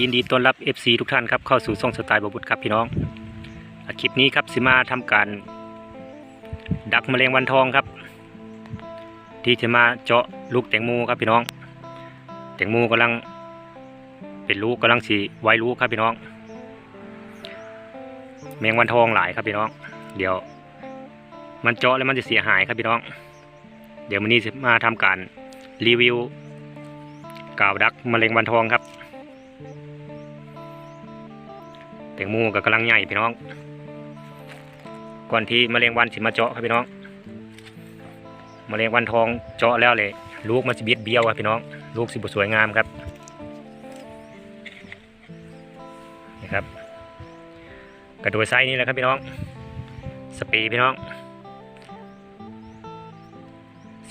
ยินดีต้อนรับ FC ทุกท่านครับเข้าสู่ช่องสไตล์บบุตรครับพี่น้องอะคลิปนี้ครับสิมาทำการ ดักแมลงวันทองครับ ที่จะมาเจาะลูกแตงโมครับพี่น้อง แตงโมกำลังเป็นลูกกำลังสีไว้ลูกครับพี่น้อง แมงวันทองหลายครับพี่น้อง เดี๋ยว มันเจาะแล้วมันจะเสียหายครับพี่น้อง เดี๋ยววันนี้จะมาทำการรีวิวกาวดักแมลงวันทองครับ แตงโมก็กำลังใหญ่พี่น้อง ก่อนที่แมลงวันสิมาเจาะครับพี่น้องแมลงวันทองเจาะแล้วเลยลูกมันสิบิดเบี้ยวครับพี่น้อง ลูกสิบสวยงามครับนี่ครับกระโดยไซนี่แหละครับพี่น้อง สปรย์พี่น้อง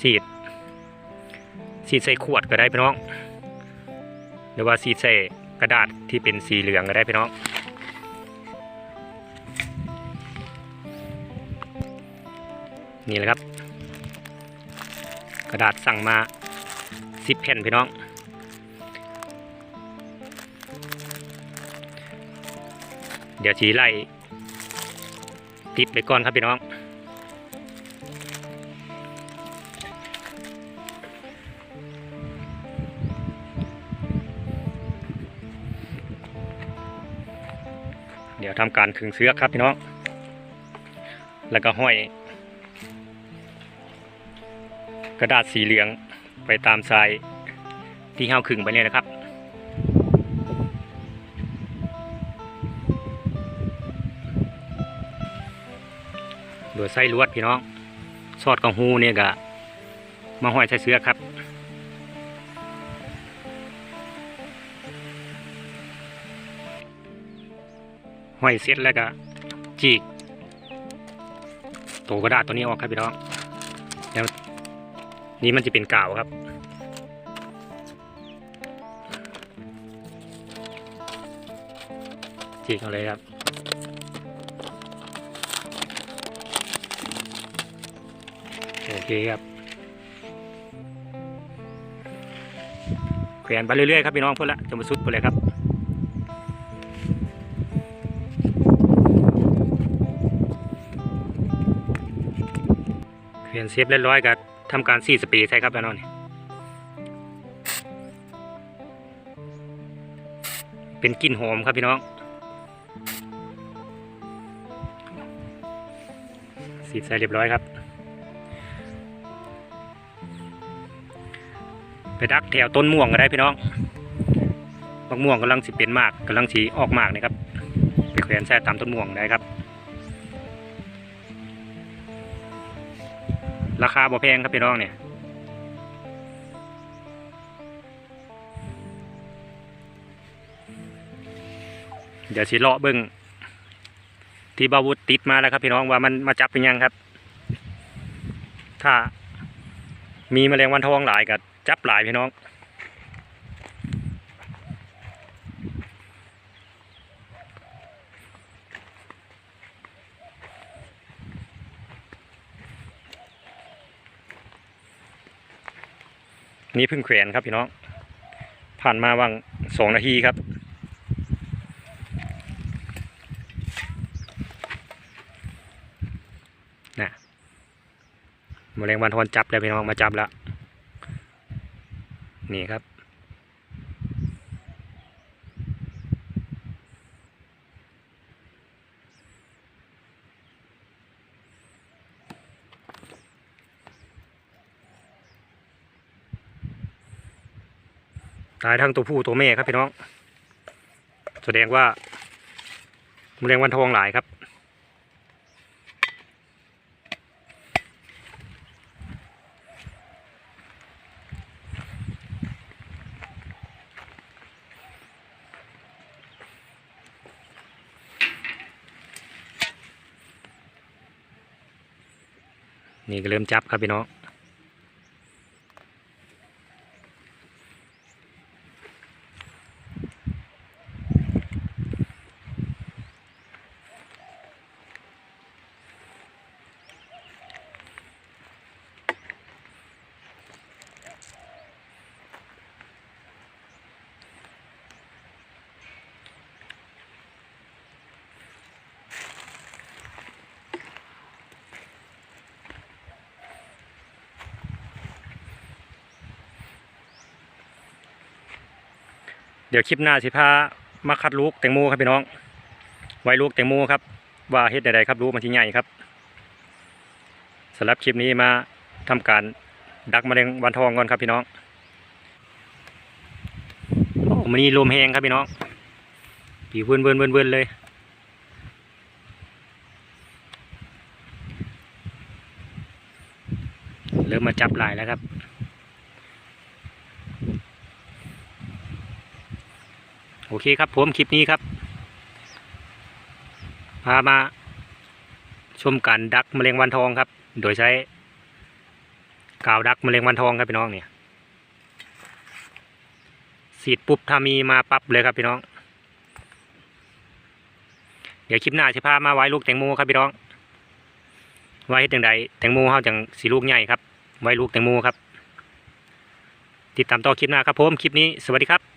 สีดสีดใส่ขวดก็ได้พี่น้อง หรือว่าสีดใส่กระดาษที่เป็นสีเหลืองก็ได้พี่น้อง นี่แหละครับ กระดาษสั่งมาสิบแผ่นพี่น้อง เดี๋ยวฉีไล่ติดไปก่อนครับพี่น้องเดี๋ยวทำการขึงเสื้อครับพี่น้อง แล้วก็ห้อย กระดาษสีเหลืองไปตามทรายที่เฮาขึงไปเนี่ยนะครับ โดยไส้ลวดพี่น้องซอดของหูเนี่ยก็มาห้อยใส่เสื้อครับห้อยเสร็จแล้วก็จีกตัวกระดาษตัวนี้ออกครับพี่น้องแล้ว นี่มันจะเป็นกาวครับ จีกเอาเลยครับ โอเคครับแขวนไปเรื่อยๆครับพี่น้องเพื่อนละจะมาสุดไปเลยครับแขวนเซฟเรียบร้อยกับ ทำการซีสปีดใช่ครับแล้วเนอนเป็นกลิ่นหอมครับพี่น้องสีใส่เรียบร้อยครับ ไปดักแถวต้นม่วงก็ได้พี่น้องมะม่วงกำลังสิเป็นมากกำลังสีออกมากนะครับ ไปแขวนแช่ตามต้นม่วงได้ครับ ราคาบ่แพงครับพี่น้องเนี่ยเดี๋ยวสิเลาะเบิ้งที่บาวุธติดมาแล้วครับพี่น้องว่ามันมาจับเป็นยังครับ ถ้ามีแมลงวันทองหลายกับจับหลายพี่น้อง นี่เพิ่งแขวนครับพี่น้อง ผ่านมาว่างสองนาทีครับ นะแมลงวันทอนจับแล้วพี่น้องมาจับแล้ว นี่ครับ ตายทั้งตัวผู้ตัวแม่ครับพี่น้อง แสดงว่าแมลงวันทองหลายครับนี่ก็เริ่มจับครับพี่น้อง น ดี๋ยวคลิปหน้าสิพามาคัดลูกแตงโมครับพี่น้อง ไว้ลูกแตงโมครับ ว่าเฮ็ดใดๆครับลูกมันที่ใหญ่ครับสำหรับคลิปนี้มาทำการดักมะเร็งวันทองก่อนครับพี่น้องมันนี่ลมแหงครับพี่น้องปีเวินเวินเวินเวินเลยเริ่มมาจับหลายแล้วครับ อเคครับผมคลิปนี้ครับ พามาชมการดักแมลงวันทองครับ โดยใช้กาวดักแมลงวันทองครับพี่น้องเนี่ยสีดปุ๊บถ้ามีมาปั๊บเลยครับพี่น้อง เดี๋ยวคลิปหน้าจะพามาไว้ลูกแตงโมครับพี่น้อง ไว้เฮ็ดจังใดแตงโมเฮาจังสีลูกใหญ่ครับ ไว้ลูกแตงโมครับ ติดตามต่อคลิปหน้าครับผมคลิปนี้สวัสดีครับ